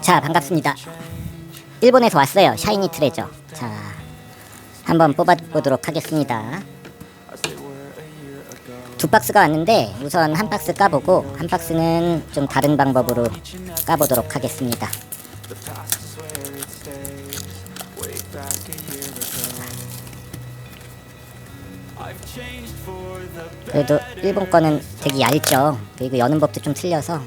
자 반갑습니다. 일본에서 왔어요. 샤이니 트레저. 자 한번 뽑아보도록 하겠습니다. 두 박스가 왔는데 우선 한 박스 까보고 한 박스는 좀 다른 방법으로 까보도록 하겠습니다. 그래도 일본 거는 되게 얇죠. 그리고 여는 법도 좀 틀려서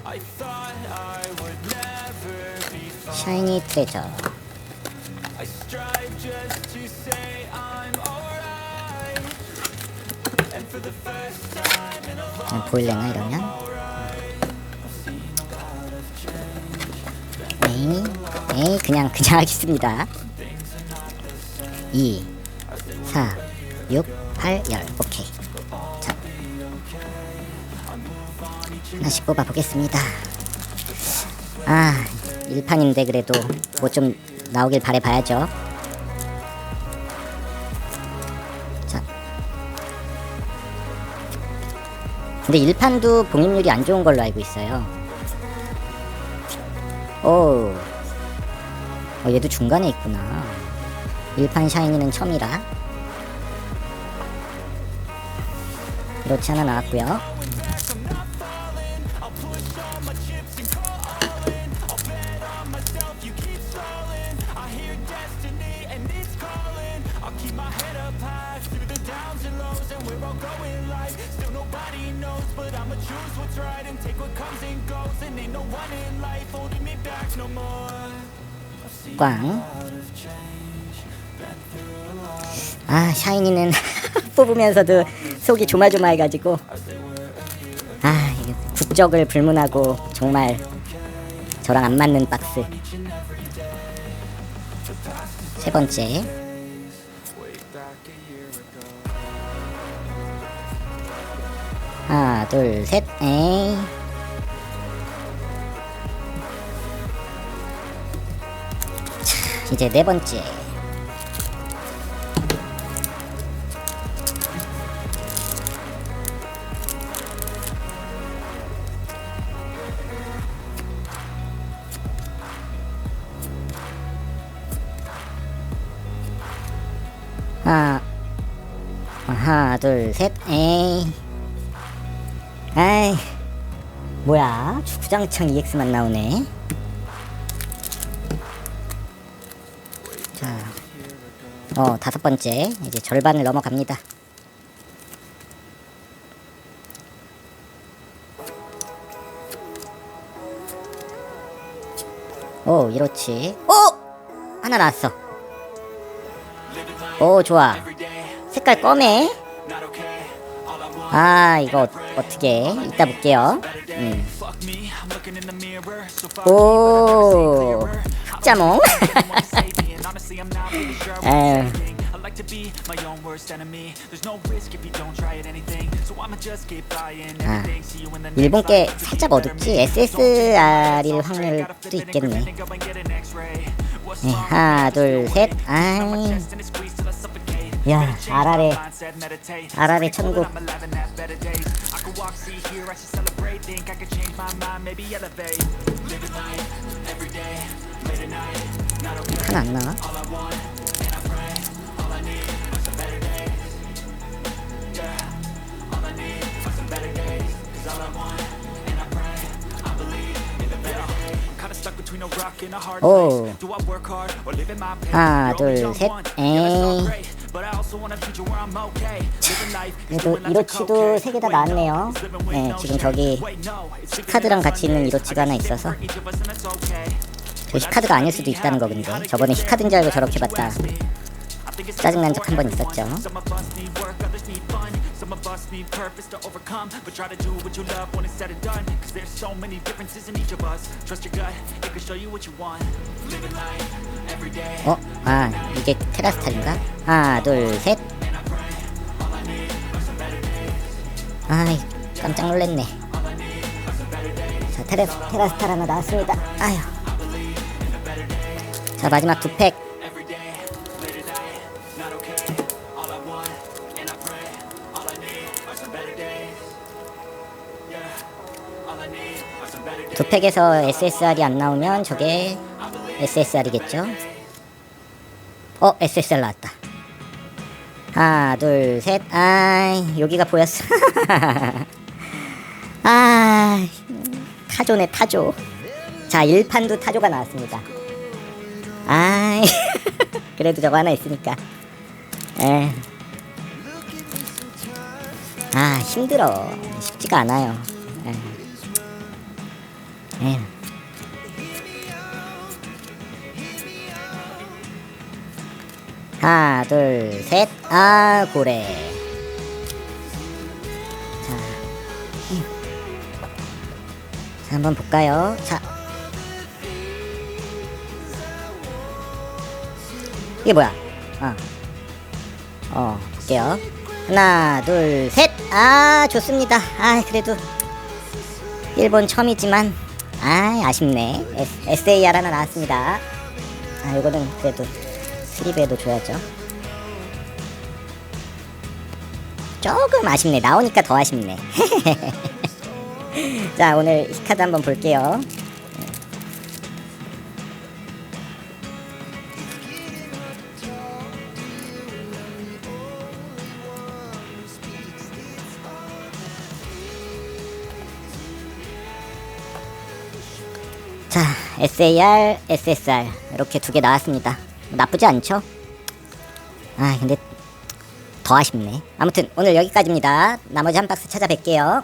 샤이니 트레저. 그냥 보일래나 이러면? 에이, 에이 그냥 그냥 하겠습니다. 2, 4, 6, 8, 10 오케이. 자, 하나씩 뽑아 보겠습니다. 아, 1판인데 그래도 뭐 좀 나오길 바래 봐야죠. 자. 근데 1판도 봉입률이 안 좋은 걸로 알고 있어요. 오. 어, 얘도 중간에 있구나. 1판 샤이니는 처음이라. 이렇지 하나 나왔고요. 꽝. 아 샤이니는 뽑으면서도 속이 조마조마해가지고. 아 이게 국적을 불문하고 정말 저랑 안 맞는 박스. 세 번째 하나 둘 셋 에이 자, 이제 네 번째. 하나 하나 둘 셋 에이 아이 뭐야? 주구장창 EX만 나오네. 자 어 다섯 번째. 이제 절반을 넘어갑니다. 오 이렇지. 오! 하나 나왔어. 오 좋아. 색깔 검해 아 이거 어, 어떻게? 이따 볼게요. 음. 오 에휴 아, 일본 게 살짝 어둡지? SSR일 확률도 있겠네. 네, 하나 둘셋. 아이 야 아라레 아라레 천국. 하나 안 나와? 오. 하나 둘셋. 에이 그래도 이로치도 세 개 다 나왔네요. 네 지금 저기 히카드랑 같이 있는 이로치가 하나 있어서 저 히카드가 아닐 수도 있다는 거 근데 저번에 히카드인 줄 알고 저렇게 봤다. 짜증난 적 한 번 있었죠 Some of us need purpose to overcome But try to do what you love when it's said and done Cause there's so many differences in each of us Trust your gut, it can show you what you want Living life, every day 어? 아 이게 테라스탈인가? 하나 둘셋 아이 깜짝 놀랐네 자 테라, 테라스탈 하나 나왔습니다 아휴 자 마지막 두팩 days 팩에서 SSR이 안 나오면 저게 SSR이겠죠? 어, SSR 나왔다. 하나, 둘, 셋. 아, 여기가 보였어. 아, 타조네, 타조. 자, 1판도 타조가 나왔습니다. 아, 그래도 저거 하나 있으니까. 에. 아, 힘들어. 쉽지가 않아요. 에. 에. 하나, 둘, 셋. 아, 고래. 자, 음. 자, 한번 볼까요? 자. 이게 뭐야? 어. 어, 볼게요. 하나, 둘, 셋. 아, 좋습니다. 아, 그래도 일본 처음이지만 아, 아쉽네. SAR 하나 나왔습니다. 아, 이거는 그래도 스리브에도 줘야죠. 조금 아쉽네. 나오니까 더 아쉽네. 자, 오늘 히카드 한번 볼게요. 자, SAR, SSR 이렇게 두 개 나왔습니다. 나쁘지 않죠? 아, 근데 더 아쉽네. 아무튼 오늘 여기까지입니다. 나머지 한 박스 찾아뵐게요.